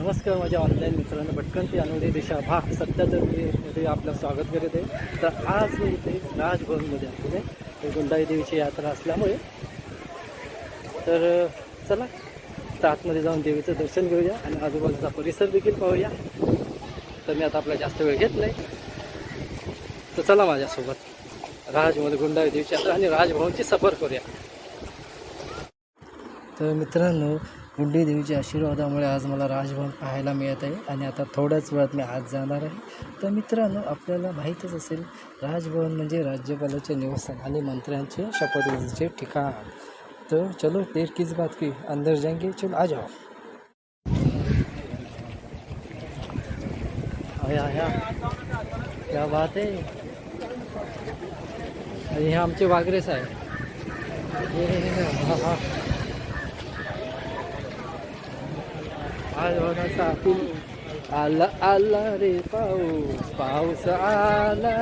नमस्कार माझ्या ऑनलाईन मित्रांनो भटकंती अनुडे दिशा. भाग सत्याहत्तरमध्ये आपलं स्वागत करत आहे. तर आज मी इथे राजभवनमध्ये आहे. ते गुंडाई देवीची यात्रा असल्यामुळे. तर चला तर आतमध्ये जाऊन देवीचं दर्शन घेऊया आणि आजूबाजूचा परिसर देखील पाहूया. तर मी आता आपला जास्त वेळ घेत नाही. तर चला माझ्यासोबत राजमध्ये गुंडाई देवीची यात्रा आणि राजभवनची सफर करूया. तर मित्रांनो गुंडी देवीच्या आशीर्वादामुळे आज मला राजभवन पाहायला मिळत आहे आणि आता थोड्याच वेळात मी आज जाणार आहे. तर मित्रांनो आपल्याला माहीतच असेल राजभवन म्हणजे राज्यपालाचे निवासस्थान आणि मंत्र्यांचे शपथविधीचे ठिकाण. तर चलो देर किस बात की अंदर जाएंगे चलो आ जाओ. आया आया. क्या बात आहे हे आमचे वागरेस आहे ये, हा हा. आलवनाचा पूल आला आला रे पाऊस पाऊस आला.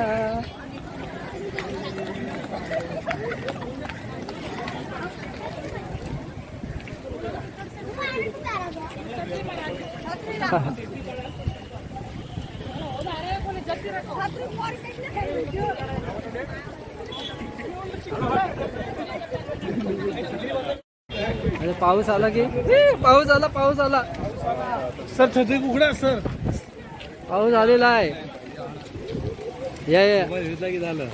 पाऊस आला की? ए, पाऊस आला पाऊस आला. सर छत्री उघडा सर. पाऊस आलेला आहे. या या. की झालं.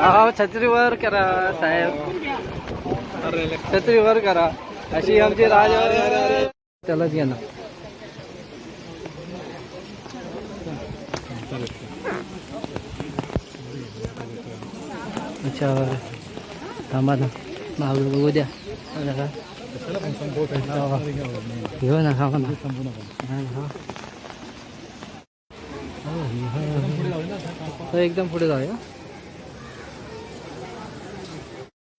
अहो, छत्रीवर करा साहेब. छत्रीवर करा. अशी आमची राज त्यालाच घे ना. अच्छा. थांबा ना मागं बघू द्या. घेऊ ना थांबा ना हा, हा. हो, हो, हो. तर एकदम पुढे जाऊया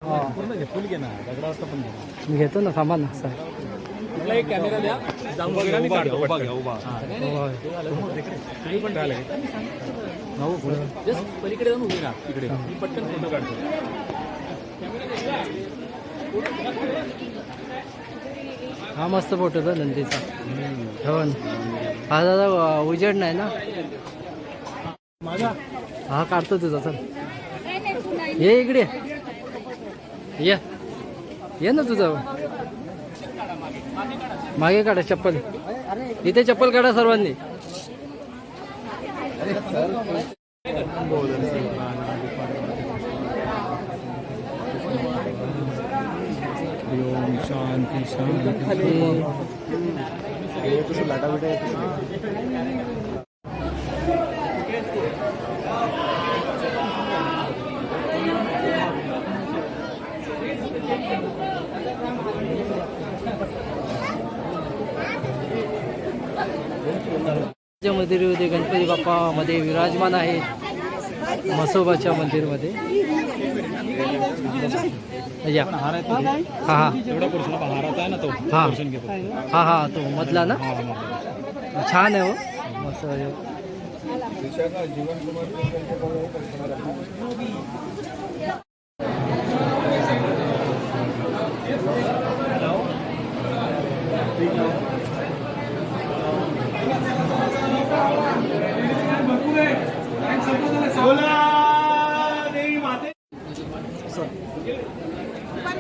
हा मी घेतो ना थांबा ना एक कॅमेरा द्या पलीकडे जाऊन उभे तिकडे मी पटकन फोटो काढतो हा मस्त फोटो होता नंदीचा. हो हा दादा उजेड नाही ना? माझा हा काढतो तुझा चल. ये इकडे. ये. ये ना तुझं. मागे काढा चप्पल. इथे चप्पल काढा सर्वांनी. शांती शांती. मंदिरमध्ये गणपती बाप्पा मध्ये विराजमान आहे मसोबाच्या मंदिरमध्ये. या। हार आहे तो हा हा। एवढा पुरुषाला हाराचा आहे ना तो हा. दर्शन घेतो हा हा तो मधला ना? हा मग छान आहे हो मस्त आहे.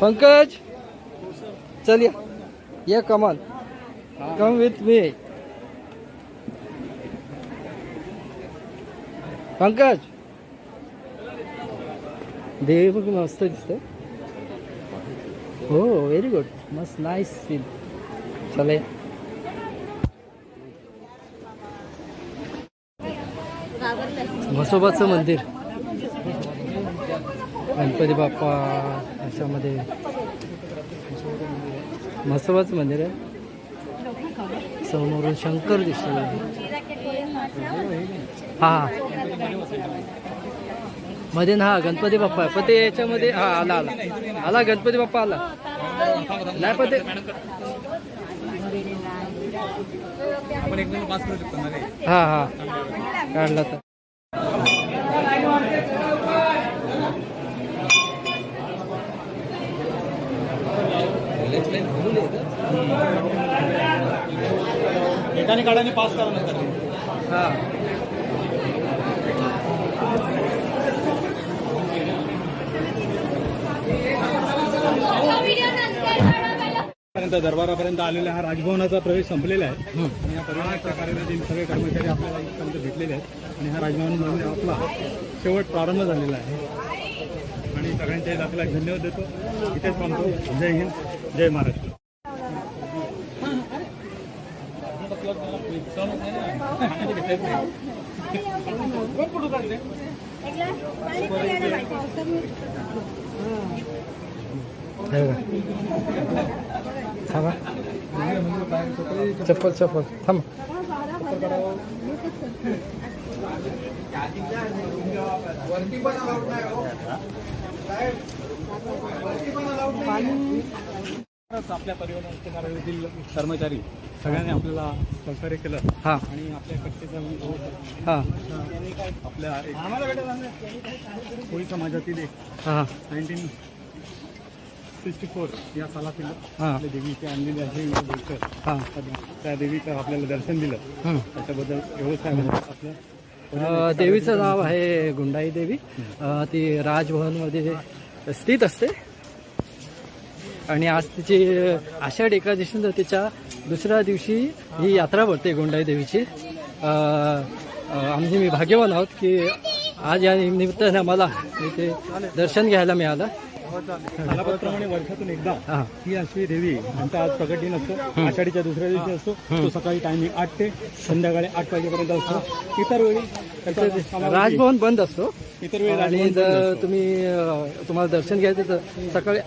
पंकज चल या या कमान कम विथ मी पंकज देवी बघ मस्त दिसतंय हो व्हेरी गुड मस्त नाईस सीन चला. या. म्हसोबाचं मंदिर. गणपती बाप्पा. याच्यामध्ये म्हसवाच मंदिर आहे. समोरून शंकर दिसतो. हा हा. मध्ये ना हा गणपती बाप्पा आहे. पण ते याच्यामध्ये हा आला आला. आला गणपती बाप्पा आला. नाही पण ते आपण एक मिनिट पास करू शकतो ना रे हा हा. काढला तर. एकाने काढाने पास करा नंतर. हा. पर्यंत दरबारापर्यंत आलेला हा राजभवनाचा प्रवेश संपलेला आहे. आणि या परिवाराच्या कार्यालयातील सगळे कर्मचारी आपल्याला इथपर्यंत भेटलेले आहेत. आणि हा राजभवनमध्ये आपला शेवट प्रारंभ झालेला आहे. आणि सगळ्यांच्या आपल्याला धन्यवाद देतो. इथेच थांबतो. जय हिंद. जय महाराष्ट्र. थांबा चप्पल चप्पल थांब परिवाराच्या कार्यालयातील कर्मचारी सगळ्यांनी आपल्याला सहकार्य केलं हा. आणि आपल्या कट्टेचा हा. आपल्या एक कोळी समाजातील एक हा नाईन्टीन सिक्स्टी फोर या सालातील हा. आपल्या देवीचे आणलेले आहे हा त्या देवीचं आपल्याला दर्शन दिलं. त्याच्याबद्दल व्यवस्था आपलं? अ, देवीचं नाव आहे गुंडाई देवी. ती राजभवनमध्ये स्थित असते. आणि आज तिची आषाढ एकादशी तर तिच्या दुसऱ्या दिवशी ही यात्रा भरते गुंडाई देवीची. आम्ही मी भाग्यवान आहोत की आज या निमित्ताने आम्हाला इथे दर्शन घ्यायला मिळालं. वर्षातून एकदा हां. ही अशी देवी यांचा आज प्रकट दिन असतो आषाढीच्या दुसऱ्या दिवशी असतो. तो सकाळी टायमिंग आठ ते संध्याकाळी आठ वाजेपर्यंत असतो. इतर वेळी राजभवन बंद असतो. इतर वेळी आणि जर. तुम्ही तुम्हाला दर्शन घ्यायचं तर सकाळी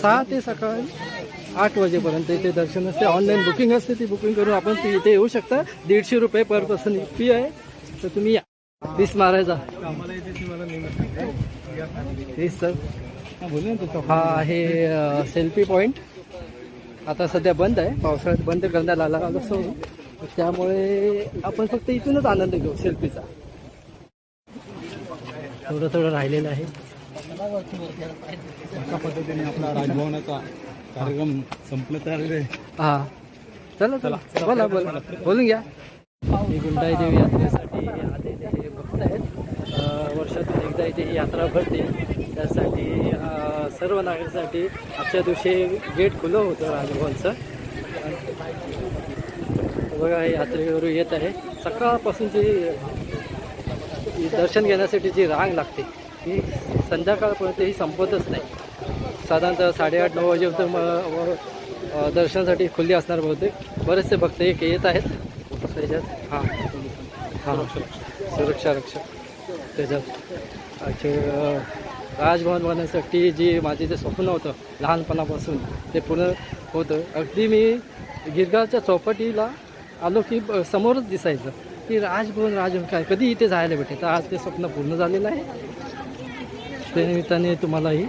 सहा ते सकाळी आठ वाजेपर्यंत इथे दर्शन असते. ऑनलाईन बुकिंग असते ती बुकिंग करून आपण ती इथे येऊ शकता. दीडशे रुपये पर पर्सन फी आहे. तर तुम्ही या. वीस मारायचा वीस सर हा, आहे सेल्फी पॉईंट आता सध्या बंद आहे. पावसाळ्यात बंद करण्यात आला असो त्यामुळे आपण फक्त इथूनच आनंद घेऊ सेल्फीचा थोडं थोडं राहिलेलं आहे. पद्धतीने आपला राजभवनाचा कार्यक्रम संपलं तर. हा. चला चला. बोला बोला. बोलून घ्या. ही गुंडाई देवी यात्रेसाठी आलेले हे भक्त आहेत. वर्षातून एकदा इथे ही यात्रा भरते. त्यासाठी सर्व नागरिकांसाठी आजच्या दिवशी गेट खुलं होतं राजभवनचं. बघा हे यात्रेवर येत आहे. सकाळपासून जी दर्शन घेण्यासाठी जी रांग लागते ही संध्याकाळपर्यंत ही संपतच नाही. साधारणतः साडेआठ नऊ वाजेपर्यंत म- व- अ, दर्शनासाठी खुल्ली असणार बहुतेक. बरेचसे भक्त एक येत आहेत. त्याच्यात हां. हां. सुरक्षा रक्षक. त्याच्यात. अच्छे राजभवन बनण्यासाठी जी माझे जे स्वप्न होतं लहानपणापासून ते पूर्ण होतं. अगदी मी गिरगावच्या चौपाटीला आलो की समोरच दिसायचं की राजभवन राजभवन काय? कधी इथे जायला भेटे तर आज ते स्वप्न पूर्ण झालेलं आहे. त्या निमित्ताने तुम्हालाही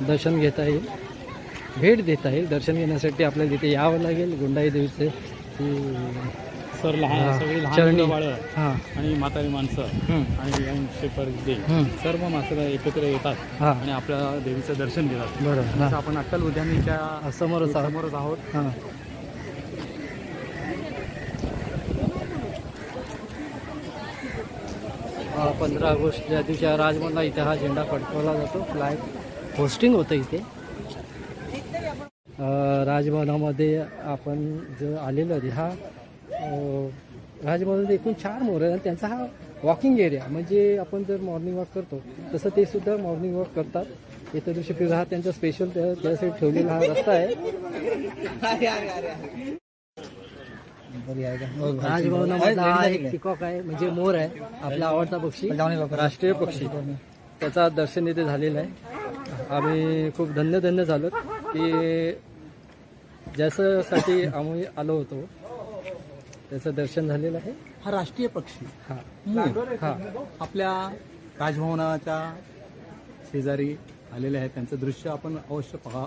दर्शन घेता येईल. भेट देता येईल. दर्शन घेण्यासाठी आपल्याला तिथे यावं लागेल. गुंडाई देवीचे सर लहान सगळी लहान बाळं आणि म्हातारी माणसं आणि. सर्व माणसं एकत्र येतात आणि आपल्या देवीचं दर्शन घेतात. बरोबर. आपण अक्कल उद्यानीच्या समोरच समोरच आहोत. पंधरा ऑगस्ट ज्या दिवशी राजभवनला इथे हा झेंडा फडकवला जातो फ्लॅग होस्टिंग होतं इथे. राजभवनामध्ये आपण जो आलेलो आहे हा एकूण चार मोर आणि त्यांचा हा वॉकिंग एरिया म्हणजे आपण जर मॉर्निंग वॉक करतो तसं ते सुद्धा मॉर्निंग वॉक करतात. येत्या दिवशी फिर हा त्यांचा स्पेशल त्या त्यासाठी ठेवलेला हा रस्ता आहे. राजभवनामधला हा एक पिकॉक आहे म्हणजे मोर आहे आपला आवडता पक्षी. राष्ट्रीय पक्षी. त्याचा दर्शन इथे झालेलं आहे. आम्ही खूप धन्य धन्य झालो की ज्याच्यासाठी आम्ही आलो होतो त्याचं दर्शन झालेलं आहे. हा राष्ट्रीय पक्षी. हा. हा. आपल्या राजभवनाच्या शेजारी आलेले आहेत. त्यांचं दृश्य आपण अवश्य पहा.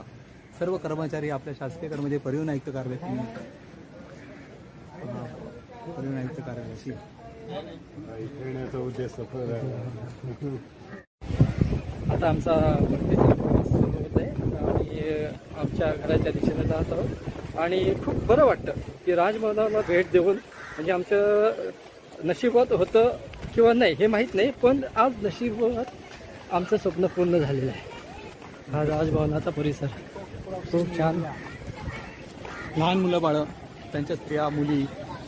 सर्व कर्मचारी आपल्या शासकीय कर्मचारी परिवहन आयुक्त कार्यालयातील पहा, परिवहन आयुक्त कार्यालयाची आता आमचा परतीचा प्रवास सुरू होत आहे आणि आमच्या घराच्या दिशेने जात आहोत. आणि खूप बरं वाटतं की राजभवनाला भेट देऊन म्हणजे आमचं नशिबात होतं किंवा नाही हे माहीत नाही पण आज नशिबात आमचं स्वप्न पूर्ण झालेलं आहे. हा राजभवनाचा परिसर. खूप छान. लहान मुलं बाळं त्यांच्या स्त्रिया मुली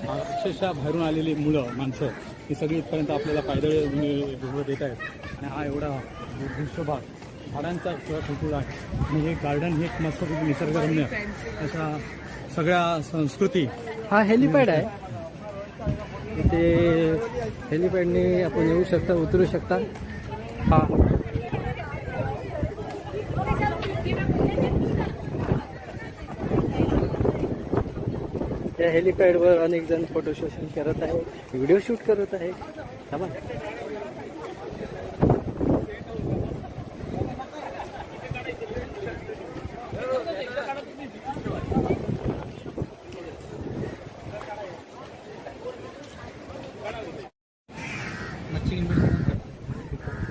अक्षरशः बाहेरून आलेली मुलं माणसं ही सगळी इथपर्यंत आपल्याला पायदळ देत आहेत. आणि हा एवढा दृश्यभाग झाडांचा खुलखुल आहे आणि हे गार्डन हे एक मस्त निसर्गरम्य अशा सगळ्या संस्कृती. हा हेलिपॅड आहे. इथे हेलिपॅडने आपण येऊ शकता उतरू शकता. हा. या हेलिपॅडवर अनेक जण फोटो शूटिंग करत आहे व्हिडिओ शूट करत आहे थांबा.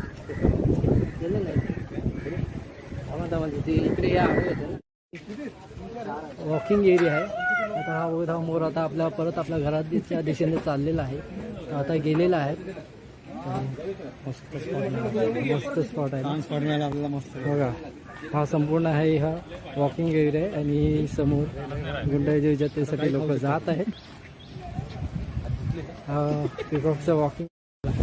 गेलं नाही थांबा थांबा तिथे इकडे या हवे होते ना वॉकिंग एरिया आहे. आता हा बघा हा मोर आता आपल्या परत आपल्या घराच्या दिशेने चाललेला आहे. आता गेलेला आहे. मस्त स्पॉट मस्त स्पॉट आहे. आपल्याला मस्त बघा हा संपूर्ण आहे हा वॉकिंग एरिया आहे. आणि समोर गुंडाई जत्रेसाठी लोक जात आहेत. पिकॉकचं वॉकिंग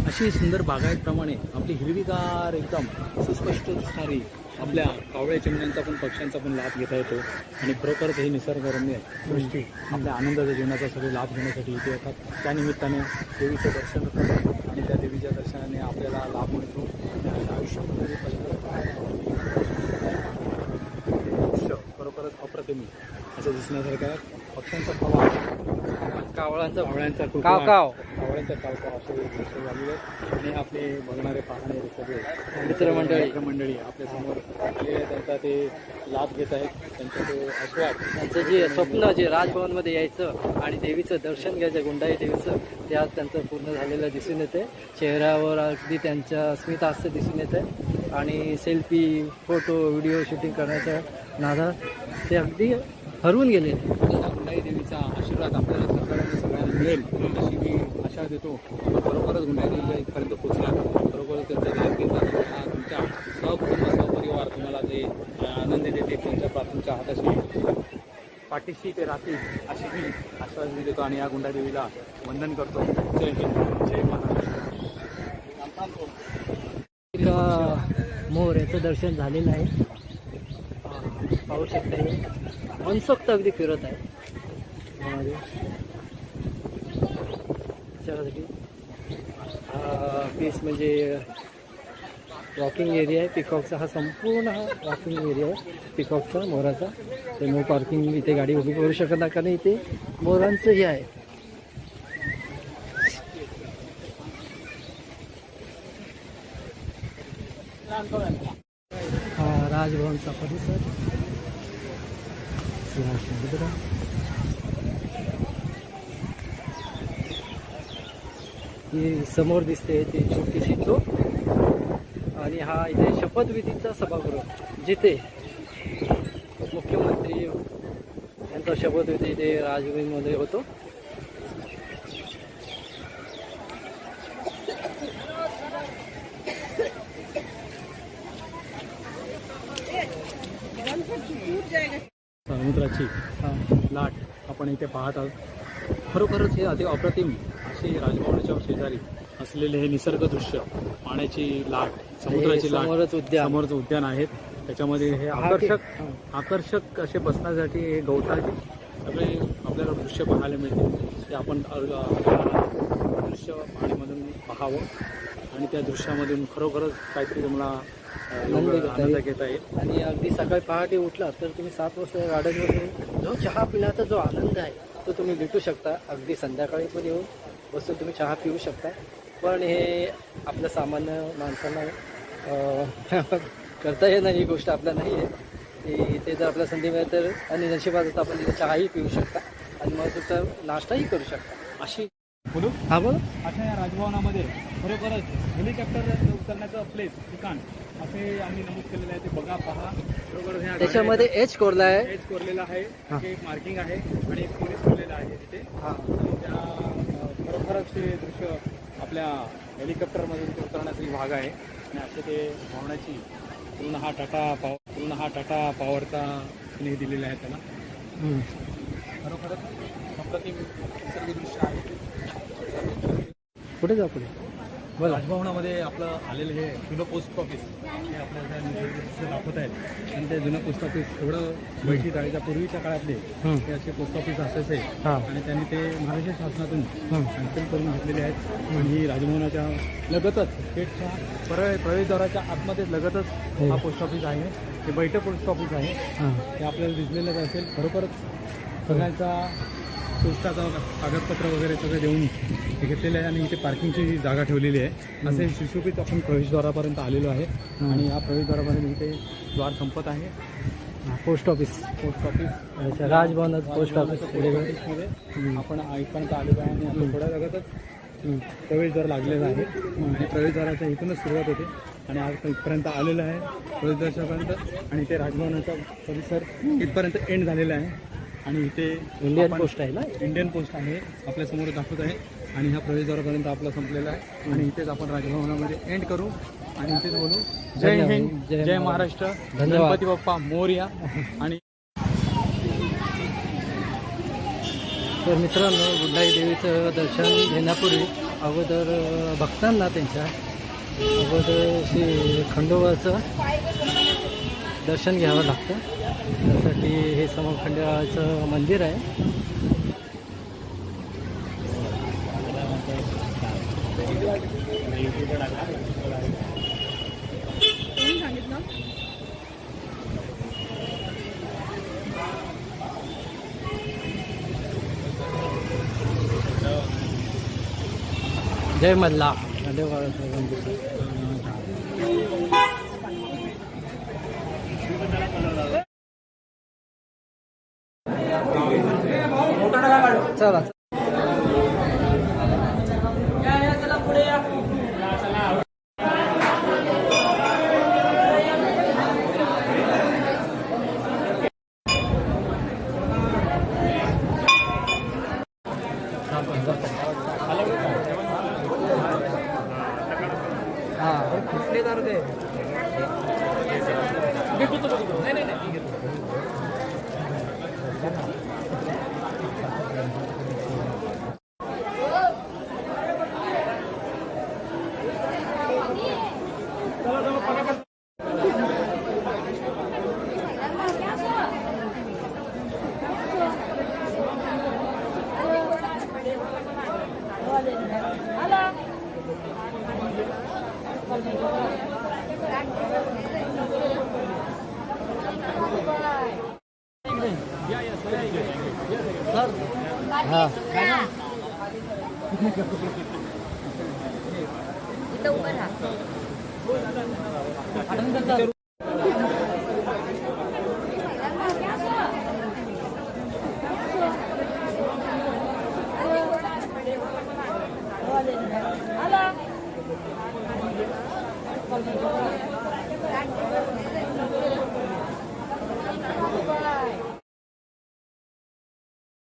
अशी सुंदर बागायतप्रमाणे आपली हिरवीगार एकदम सुस्पष्ट दिसणारी आपल्या कावळ्या चिमण्यांचा पण पक्ष्यांचा पण लाभ घेता येतो. आणि खरोखरच हे निसर्गरम्य सृष्टी आपल्या आनंदाच्या जीवनाचा सगळे लाभ घेण्यासाठी इथे येतात. त्यानिमित्ताने देवीचं दर्शन होतं आणि त्या देवीच्या दर्शनाने आपल्याला लाभ मिळतो. आपल्या आयुष्यामध्ये खरोखरच अप्रतिम असं दिसण्यासारखं पक्ष्यांचा कावळांचा कावळ्यांचा काव काव. कावळ्यांचा काव काव असे दृश्य झालेले. आणि आपले बघणारे पाहणारे सगळे मित्रमंडळी. मित्रमंडळी आपल्यासमोर आलेले आहेत. त्यांचा ते लाभ घेत आहेत त्यांचा ते आस्वाद त्यांचं जे स्वप्न जे राजभवनमध्ये यायचं आणि देवीचं दर्शन घ्यायचं गुंडाई देवीचं ते आज त्यांचं पूर्ण झालेलं दिसून येते चेहऱ्यावर अगदी त्यांच्या अस्मितास्थ दिसून येते आणि सेल्फी फोटो व्हिडिओ शूटिंग करण्याच्या नादात. ते अगदी हरवून गेले. आपल्याला गुंडाई देवीचा आशीर्वाद आपल्याला सरकारने सगळ्यांना मिळेल अशी मी आशा देतो. खरोखरच गुंडाई देवीच्या इथपर्यंत त्यांचा घेतला तुम्हाला तुमच्या सहकुटुंब सहपरिवार तुम्हाला ते आनंद देते त्यांच्या प्रार्थनेच्या हाताशी. पाठीशी ते राहतील अशी मी आश्वासन देतो आणि या गुंडा देवीला वंदन करतो. जय हिंद जय महाराष्ट्र. मोर याचं दर्शन झालेलं आहे. पाहू शकता मनसोक्त अगदी फिरत आहे. यामध्ये. हा पीस म्हणजे वॉकिंग एरिया आहे. पिकॉकचा हा संपूर्ण हा वॉकिंग एरिया आहे. पिकॉकचा मोराचा. ते नो पार्किंग इथे गाडी उभी करू शकत नाही. कारण इथे मोरांचं हे आहे. हा राजभवनचा परिसर. ही समोर दिसते ती छोटीशी चोप. आणि हा इथे शपथविधीचा सभागृह जिथे मुख्यमंत्री यांचा शपथविधी इथे राजभवनमध्ये होतो. समुद्राची लाट आपण इथे पाहत आहोत. खरोखरच हे अति अप्रतिम असे राजभवनाच्या शेजारी असलेले हे निसर्ग दृश्य पाण्याची लाट समुद्राची लाट समोरच उद्यान. समोरचं उद्यान आहेत. त्याच्यामध्ये हे आकर्षक. आकर्षक असे बसण्यासाठी हे गवताचे सगळे आपल्याला दृश्य पाहायला मिळते ते आपण दृश्य पाण्यामधून पाहावं. आणि त्या दृश्यामधून खरोखरच काहीतरी तुम्हाला आनंद घेता येईल. घेता येईल आणि अगदी सकाळी पहाटे उठला तर तुम्ही सात वाजता गार्डनवर येऊन जो चहा पिण्याचा जो आनंद आहे तो तुम्ही भेटू शकता. अगदी संध्याकाळी पण येऊन बसून तुम्ही चहा पिऊ शकता. पण हे आपल्या सामान्य माणसांना करता येणार ही गोष्ट आपल्या नाही आहे. की इथे जर आपल्याला संधी मिळेल तर आणि नशिबात तर आपण तिथे चहाही पिऊ शकता आणि मग तुमचा नाश्ताही करू शकता. अशी बोलू हा बोल. अशा या राजभवनामध्ये खरोखरच हेलिकॉप्टर उतरण्याचं प्लेस ठिकाण असे आम्ही नमूद केलेलं आहे. ते बघा पहा. खरोखरच ह्या त्याच्यामध्ये एच कोरला आहे. हेच कोरलेलं आहे. एक मार्किंग आहे आणि एक पोलीस कोरलेलं आहे तिथे. हा. त्या खरोखरच ते दृश्य आपल्या हेलिकॉप्टरमधून ते उतरण्याचा भाग आहे. आणि असे ते धावण्याची पूर्ण हा टाटा पाव पूर्ण हा टाटा पॉवरचा हे दिलेला आहे त्याला. खरोखरच अप्रतिम निसर्ग दृश्य आहे. पुढे जा पुढे? राजभवनामध्ये आपलं आलेलं हे जुनं पोस्ट ऑफिस हे आपल्याला दाखवत आहेत आणि ते जुनं पोस्ट ऑफिस एवढं बैठी जाळीच्या पूर्वीच्या काळातले. हे. असे पोस्ट ऑफिस असायचे. आणि त्यांनी ते महाराष्ट्र शासनातून. सँक्शन करून घेतलेले आहेत. आणि राजभवनाच्या लगतच गेटच्या प्रवेश प्रवेशद्वाराच्या आतमध्ये लगतच हो. हा पोस्ट ऑफिस आहे. हे बैठक पोस्ट ऑफिस आहे. ते आपल्याला दिसलेलंच असेल. खरोखरच सगळ्यांचा पोस्टाचा कागदपत्र वगैरे सगळं देऊन घेतलेलं आहे आणि इथे पार्किंगची जी जागा ठेवलेली आहे असे सुशोभित आपण प्रवेशद्वारापर्यंत आलेलो आहे. आणि या प्रवेशद्वारापर्यंत इथे द्वार संपत आहे. पोस्ट ऑफिस पोस्ट ऑफिस अच्छा राजभवनात पोस्ट ऑफिस. मध्ये आपण इथपर्यंत आलेलो आहे आणि आपण थोड्या जगातच. प्रवेशद्वार लागलेला आहे. आणि प्रवेशद्वाराच्या इथूनच सुरुवात होते. आणि आज इथपर्यंत आलेलं आहे प्रवेशद्वारापर्यंत. आणि इथे राजभवनाचा परिसर इथपर्यंत एंड झालेला आहे. आणि इथे इंडियन पोस्ट आहे ना? इंडियन पोस्ट आहे. आपल्यासमोर दाखवत आहे. आणि ह्या प्रवेशद्वारापर्यंत आपला संपलेला आहे. आणि इथेच आपण राजभवनामध्ये एंड करू आणि इथेच बोलू. जय. हिंद जय महाराष्ट्र. गणपती बाप्पा मोरया. आणि तर मित्रांनो गुंडाई देवीचं दर्शन घेण्यापूर्वी अगोदर भक्तांना त्यांच्या अगोदर श्री खंडोबाचं दर्शन घ्यावं लागतं. त्यासाठी हे समखंडाचं मंदिर आहे. जय मल्ला खंडोबाचं मंदिर चला हां. कुठले दारू ते नाही नाही हा. इथं उभं राहा.